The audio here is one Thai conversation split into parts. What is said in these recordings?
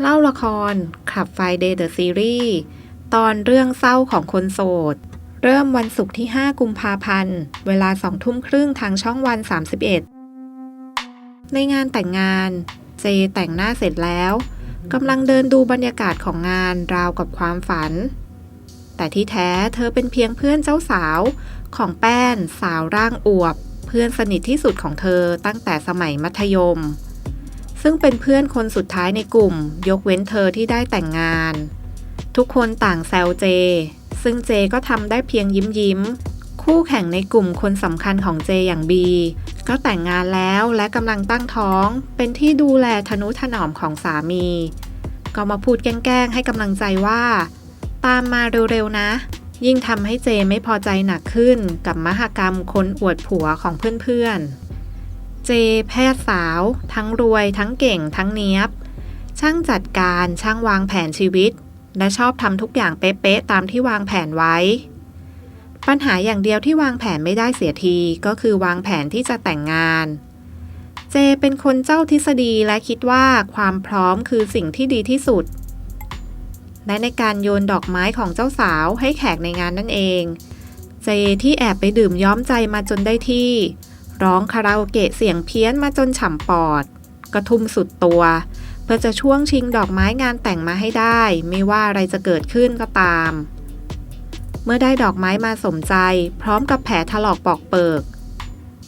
เล่าละครขับไฟเดย์เดอะซีรีส์ตอนเรื่องเศร้าของคนโสด เริ่มวันศุกร์ที่ 5 กุมภาพันธ์ เวลาสองทุ่มครึ่งทางช่องวัน 31 ในงานแต่งงาน เจแต่งหน้าเสร็จแล้วกำลังเดินดูบรรยากาศของงานราวกับความฝัน แต่ที่แท้เธอเป็นเพียงเพื่อนเจ้าสาว ของแป้นสาวร่างอวบ เพื่อนสนิทที่สุดของเธอตั้งแต่สมัยมัธยม ซึ่งเป็นเพื่อนคนสุดท้ายในกลุ่ม ยกเว้นเธอที่ได้แต่งงาน ทุกคนต่างแซวเจ ซึ่งเจก็ทำได้เพียงยิ้มยิ้ม คู่แข่งในกลุ่มคนสำคัญของเจอย่างบี ก็แต่งงานแล้วและกำลังตั้งท้อง เป็นที่ดูแลทนุถนอมของสามี ก็มาพูดแกล้งให้กำลังใจว่า ตามมาเร็วๆนะ ยิ่งทำให้เจไม่พอใจหนักขึ้นกับมหกรรมคนอวดผัวของเพื่อนๆ เจ แพทย์สาว ทั้งรวย ทั้งเก่ง ทั้งเนี้ยบ ช่างจัดการ ช่างวางแผนชีวิต และชอบทำทุกอย่างเป๊ะๆตามที่วางแผนไว้ ปัญหาอย่างเดียวที่วางแผนไม่ได้เสียทีก็คือวางแผนที่จะแต่งงาน เจเป็นคนเจ้าทฤษฎีและคิดว่าความพร้อมคือสิ่งที่ดีที่สุด และในการโยนดอกไม้ของเจ้าสาวให้แขกในงานนั่นเอง เจที่แอบไปดื่มย้อมใจมาจนได้ที่ ร้องคาราโอเกะเสียงเพี้ยนมาจนฉ่ำปอด กระทุ่มสุดตัว เพื่อจะช่วงชิงดอกไม้งานแต่งมาให้ได้ ไม่ว่าอะไรจะเกิดขึ้นก็ตาม เมื่อได้ดอกไม้มาสมใจ พร้อมกับแผลถลอกปอกเปิก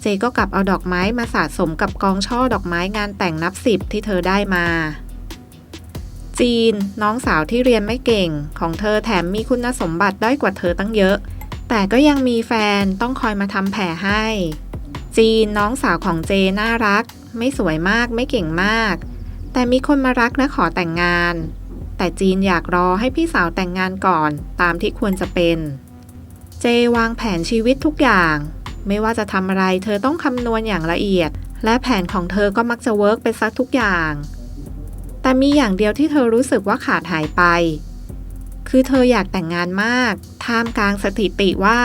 เจก็กลับเอาดอกไม้มาสะสมกับกองช่อดอกไม้งานแต่งนับสิบที่เธอได้มาจีนน้องสาวที่เรียนไม่เก่งของเธอแถมมีคุณสมบัติด้อยกว่าเธอตั้งเยอะ แต่ก็ยังมีแฟนต้องคอยมาทำแผลให้ จีนน้องสาวของเจน่ารัก ไม่สวยมากไม่เก่งมาก แต่มีคนมารักและขอแต่งงาน แต่จีนอยากรอให้พี่สาวแต่งงานก่อนตามที่ควรจะเป็น เจวางแผนชีวิตทุกอย่าง ไม่ว่าจะทำอะไรเธอต้องคำนวณอย่างละเอียด และแผนของเธอก็มักจะเวิร์กไปซะทุกอย่าง แต่มีอย่างเดียวที่เธอรู้สึกว่าขาดหายไป คือเธออยากแต่งงานมาก ท่ามกลางสถิติว่า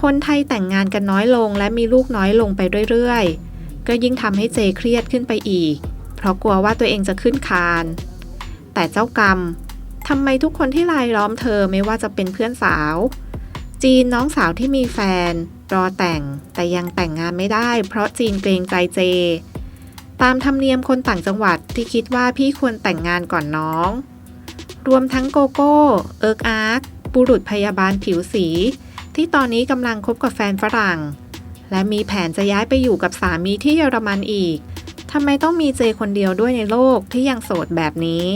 คนไทยแต่งงานกันน้อยลงและมีลูกน้อยลงไปเรื่อยๆ ก็ยิ่งทำให้เจเครียดขึ้นไปอีก เพราะกลัวว่าตัวเองจะขึ้นคาน แต่เจ้ากรรมทำไมทุกคนที่รายล้อมเธอไม่ว่าจะเป็นเพื่อนสาว จีนน้องสาวที่มีแฟน รอแต่งแต่ยังแต่งงานไม่ได้ เพราะจีนเกรงใจเจ ตามธรรมเนียมคนต่างจังหวัดที่คิดว่าพี่ควรแต่งงานก่อนน้อง รวมทั้งโกโก้ เอิร์กอาร์กบุรุษพยาบาลผิวสี ที่ตอนนี้กำลังคบกับแฟนฝรั่ง และมีแผนจะย้ายไปอยู่กับสามีที่เยอรมันอีกทำไมต้องมีเจคนเดียวด้วยในโลกที่ยังโสดแบบนี้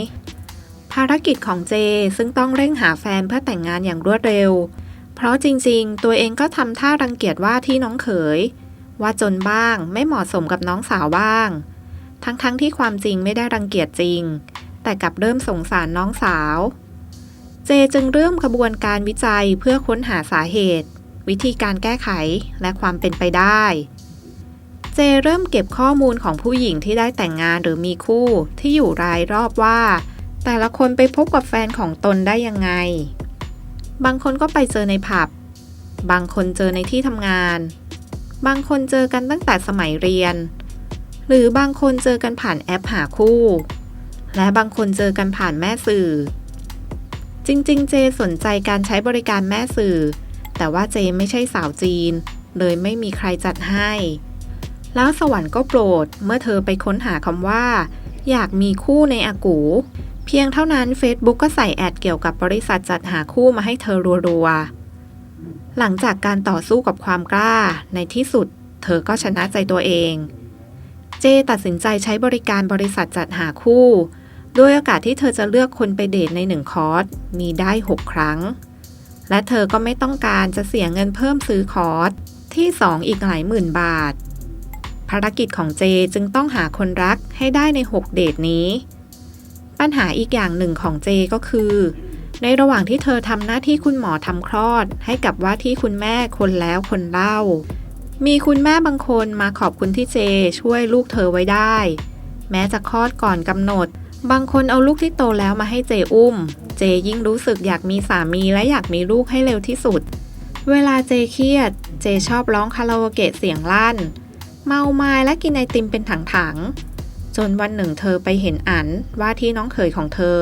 ภารกิจของเจซึ่งต้องเร่งหาแฟนเพื่อแต่งงานอย่างรวดเร็ว เพราะจริงๆ ตัวเองก็ทำท่ารังเกียจว่าที่น้องเขย ว่าจนบ้างไม่เหมาะสมกับน้องสาวบ้าง ทั้งๆทที่ความจริงไม่ได้รังเกียจจริง แต่กลับเริ่มสงสารน้องสาว เจจึงเริ่มกระบวนการวิจัยเพื่อค้นหาสาเหตุ วิธีการแก้ไขและความเป็นไปได้ เจเริ่มเก็บข้อมูลของผู้หญิงที่ได้แต่งงานหรือมีคู่ที่อยู่รายรอบว่า แต่ละคนไปพบกับแฟนของตนได้ยังไง บางคนก็ไปเจอในผับ บางคนเจอในที่ทำงาน บางคนเจอกันตั้งแต่สมัยเรียน หรือบางคนเจอกันผ่านแอปหาคู่ และบางคนเจอกันผ่านแม่สื่อ จริง ๆ เจสนใจการใช้บริการแม่สื่อ แต่ว่าเจไม่ใช่สาวจีน เลยไม่มีใครจัดให้ แล้วสวรรค์ก็โปรดเมื่อเธอไปค้นหาคำว่า อยากมีคู่ในอากู เพียงเท่านั้น Facebook ก็ใส่แอดเกี่ยวกับบริษัทจัดหาคู่มาให้เธอรัวๆ หลังจากการต่อสู้กับความกล้า ในที่สุด เธอก็ชนะใจตัวเอง เจตัดสินใจใช้บริการบริษัทจัดหาคู่ ด้วยโอกาสที่เธอจะเลือกคนไปเดทในหนึ่งคอร์สมีได้ 6 ครั้ง และเธอก็ไม่ต้องการจะเสียเงินเพิ่มซื้อคอร์สที่ 2 อีกหลายหมื่นบาท ภารกิจของเจจึงต้องหาคนรักให้ได้ใน 6 เดทนี้ ปัญหาอีกอย่างหนึ่งของเจก็คือ ในระหว่างที่เธอทำหน้าที่คุณหมอทำคลอด ให้กับว่าที่คุณแม่คนแล้วคนเล่า มีคุณแม่บางคนมาขอบคุณที่เจช่วยลูกเธอไว้ได้ แม้จะคลอดก่อนกำหนด บางคนเอาลูกที่โตแล้วมาให้เจอุ้ม เจยิ่งรู้สึกอยากมีสามีและอยากมีลูกให้เร็วที่สุด เวลาเจเครียด เจชอบร้องคาราโอเกะเสียงลั่น เมาไม้และกินไอติมเป็นถังๆ จนวันหนึ่งเธอไปเห็นอันว่าที่น้องเขยของเธอ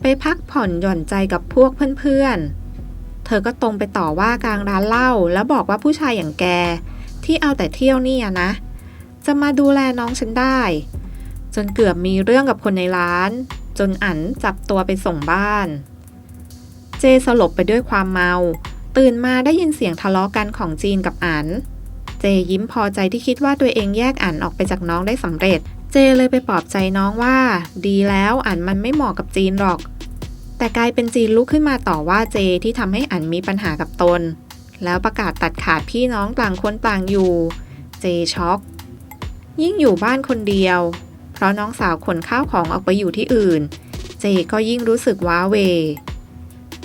ไปพักผ่อนหย่อนใจกับพวกเพื่อนๆ เธอก็ตรงไปต่อว่ากลางร้านเหล้าแล้วบอกว่าผู้ชายอย่างแก ที่เอาแต่เที่ยวนี่นะ จะมาดูแลน้องฉันได้ จนเกือบมีเรื่องกับคนในร้าน จนอันจับตัวไปส่งบ้าน เจสลบไปด้วยความเมา ตื่นมาได้ยินเสียงทะเลาะกันของจีนกับอันเจยิ้มพอใจที่คิดว่าตัวเองแยกอันออกไปจากน้องได้สำเร็จ เจเลยไปปลอบใจน้องว่า ดีแล้วอันมันไม่เหมาะกับจีนหรอก แต่กลายเป็นจีนลุกขึ้นมาต่อว่าเจที่ทำให้อันมีปัญหากับตน แล้วประกาศตัดขาดพี่น้องต่างคนต่างอยู่ เจช็อกยิ่งอยู่บ้านคนเดียว เพราะน้องสาวขนข้าวของออกไปอยู่ที่อื่น เจก็ยิ่งรู้สึกว้าเว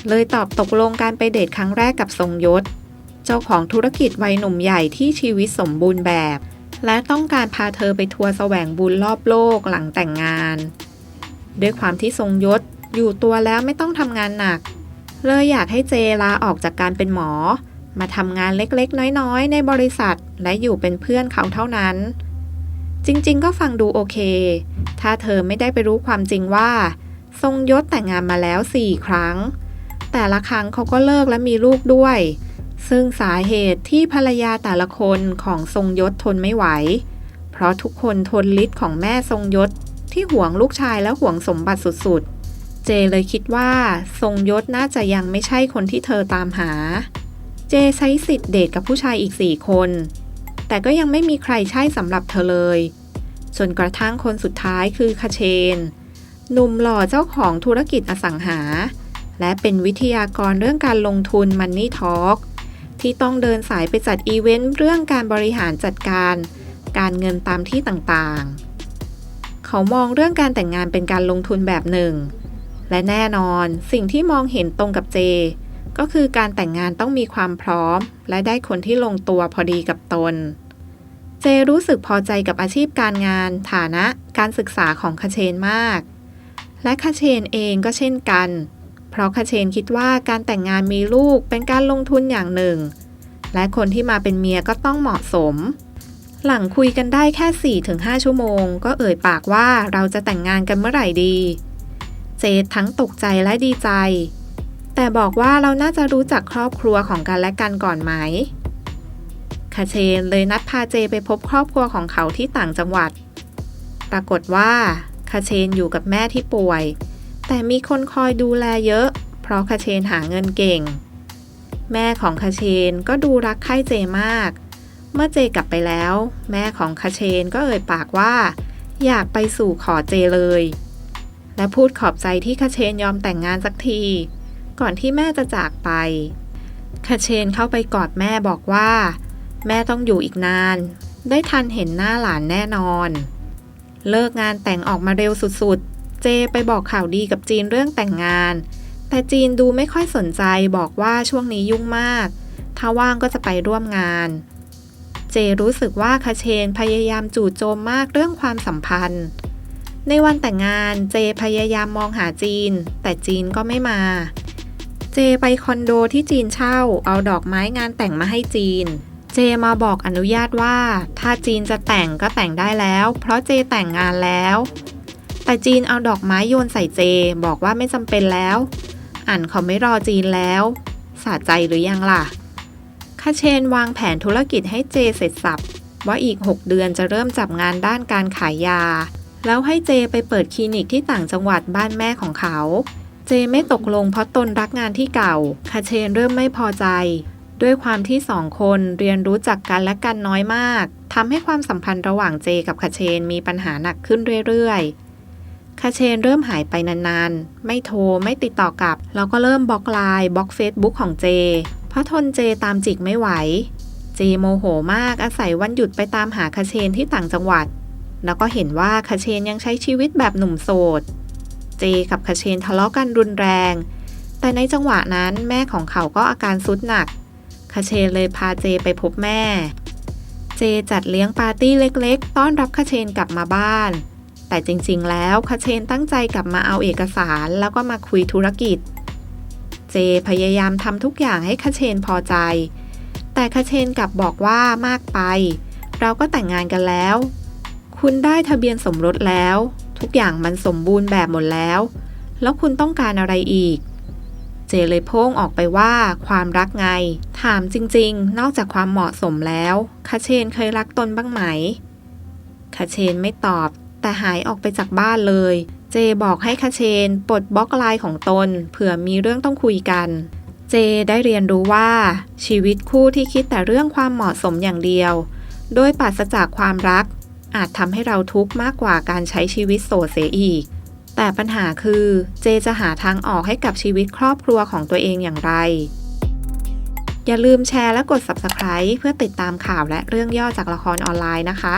เลยตอบตกลงการไปเดทครั้งแรกกับทรงยศ เจ้าของธุรกิจวัยหนุ่มใหญ่ที่ชีวิตสมบูรณ์แบบ และต้องการพาเธอไปทัวร์แสวงบุญรอบโลกหลังแต่งงาน ด้วยความที่ทรงยศอยู่ตัวแล้วไม่ต้องทำงานหนัก เลยอยากให้เจลาออกจากการเป็นหมอ มาทำงานเล็กๆ น้อยๆ ในบริษัท และอยู่เป็นเพื่อนเขาเท่านั้น จริงๆ ก็ฟังดูโอเค ถ้าเธอไม่ได้ไปรู้ความจริงว่า ทรงยศแต่งงานมาแล้วสี่ครั้ง แต่ละครั้งเขาก็เลิกและมีลูกด้วย ซึ่งสาเหตุที่ภรรยาแต่ละคนของทรงยศทนไม่ไหว เพราะทุกคนทนฤทธิ์ของแม่ทรงยศที่หวงลูกชายและหวงสมบัติสุดๆ เจเลยคิดว่าทรงยศน่าจะยังไม่ใช่คนที่เธอตามหา เจใช้สิทธิ์เดทกับผู้ชายอีกสี่คน แต่ก็ยังไม่มีใครใช่สำหรับเธอเลยจนกระทั่งคนสุดท้ายคือคาเชน หนุ่มหล่อเจ้าของธุรกิจอสังหา และเป็นวิทยากรเรื่องการลงทุน Money Talk ที่ต้องเดินสายไปจัดอีเวนต์เรื่องการบริหารจัดการ การเงินตามที่ต่างๆ เขามองเรื่องการแต่งงานเป็นการลงทุนแบบหนึ่ง และแน่นอนสิ่งที่มองเห็นตรงกับเจ ก็คือการแต่งงานต้องมีความพร้อม และได้คนที่ลงตัวพอดีกับตน เจรู้สึกพอใจกับอาชีพการงาน ฐานะการศึกษาของคาเชนมาก และคาเชนเองก็เช่นกัน เพราะคาเชนคิดว่าการแต่งงานมีลูกเป็นการลงทุนอย่างหนึ่ง และคนที่มาเป็นเมียก็ต้องเหมาะสม หลังคุยกันได้แค่ 4-5 ชั่วโมง ก็เอ่ยปากว่าเราจะแต่งงานกันเมื่อไหร่ดี เจดทั้งตกใจและดีใจ แต่บอกว่าเราน่าจะรู้จักครอบครัวของกันและกันก่อนไหมคาเชนเลยนัดพาเจไปพบครอบครัวของเขาที่ต่างจังหวัด ปรากฏว่าคาเชนอยู่กับแม่ที่ป่วย แต่มีคนคอยดูแลเยอะ เพราะคาเชนหาเงินเก่ง แม่ของคาเชนก็ดูรักใคร่เจมาก เมื่อเจกลับไปแล้ว แม่ของคาเชนก็เอ่ยปากว่า อยากไปสู่ขอเจเลย และพูดขอบใจที่คาเชนยอมแต่งงานสักที ก่อนที่แม่จะจากไปคาเชนเข้าไปกอดแม่บอกว่า แม่ต้องอยู่อีกนาน ได้ทันเห็นหน้าหลานแน่นอน เลิกงานแต่งออกมาเร็วสุดๆ เจไปบอกข่าวดีกับจีนเรื่องแต่งงาน แต่จีนดูไม่ค่อยสนใจบอกว่าช่วงนี้ยุ่งมาก ถ้าว่างก็จะไปร่วมงาน เจรู้สึกว่าคาเชนพยายามจู่โจมมากเรื่องความสัมพันธ์ ในวันแต่งงานเจพยายามมองหาจีน แต่จีนก็ไม่มา เจไปคอนโดที่จีนเช่า เอาดอกไม้งานแต่งมาให้จีน เจมาบอกอนุญาตว่า ถ้าจีนจะแต่งก็แต่งได้แล้ว เพราะเจแต่งงานแล้ว แต่จีนเอาดอกไม้โยนใส่เจบอกว่าไม่จำเป็นแล้วอ่านเขาไม่รอจีนแล้วสะใจหรือยังล่ะคาเชนวางแผนธุรกิจให้เจเสร็จสับว่าอีก 6 เดือนจะเริ่มจับงานด้านการขายยา แล้วให้เจไปเปิดคลินิกที่ต่างจังหวัดบ้านแม่ของเขา เจไม่ตกลงเพราะตนรักงานที่เก่า คาเชนเริ่มไม่พอใจ ด้วยความที่สองคนเรียนรู้จักกันและกันน้อยมาก ทำให้ความสัมพันธ์ระหว่างเจกับคาเชนมีปัญหาหนักขึ้นเรื่อยๆ คาเชนเริ่มหายไปนานๆ ไม่โทรไม่ติดต่อกลับ แล้วก็เริ่มบล็อกไลน์บล็อกเฟซบุ๊กของเจ เพราะทนเจตามจิกไม่ไหว เจโมโหมากอาศัยวันหยุดไปตามหาคาเชนที่ต่างจังหวัด แล้วก็เห็นว่าคาเชนยังใช้ชีวิตแบบหนุ่มโสด เจกับคาเชนทะเลาะกันรุนแรง แต่ในจังหวะนั้นแม่ของเขาก็อาการสุดหนักคาเชนเลยพาเจไปพบแม่ เจจัดเลี้ยงปาร์ตี้เล็กๆ ต้อนรับคาเชนกลับมาบ้าน แต่จริงๆ แล้วคาเชนตั้งใจกลับมาเอาเอกสารแล้วก็มาคุยธุรกิจ เจพยายามทำทุกอย่างให้คาเชนพอใจ แต่คาเชนกลับบอกว่ามากไป เราก็แต่งงานกันแล้ว คุณได้ทะเบียนสมรสแล้ว ทุกอย่างมันสมบูรณ์แบบหมดแล้ว แล้วคุณต้องการอะไรอีก เจเลยพ่งออกไปว่าความรักไง ถามจริงๆ นอกจากความเหมาะสมแล้วคาเชนเคยรักตนบ้างไหมคาเชนไม่ตอบ แต่หายออกไปจากบ้านเลย เจบอกให้คาเชนปลดบล็อกไลน์ของตน เผื่อมีเรื่องต้องคุยกัน เจได้เรียนรู้ว่า ชีวิตคู่ที่คิดแต่เรื่องความเหมาะสมอย่างเดียว โดยปราศจากความรัก อาจทำให้เราทุกข์มากกว่าการใช้ชีวิตโสดเสียอีก แต่ปัญหาคือเจจะหาทางออกให้กับชีวิตครอบครัวของตัวเองอย่างไร อย่าลืมแชร์และกด Subscribe เพื่อติดตามข่าวและเรื่องย่อจากละครออนไลน์นะคะ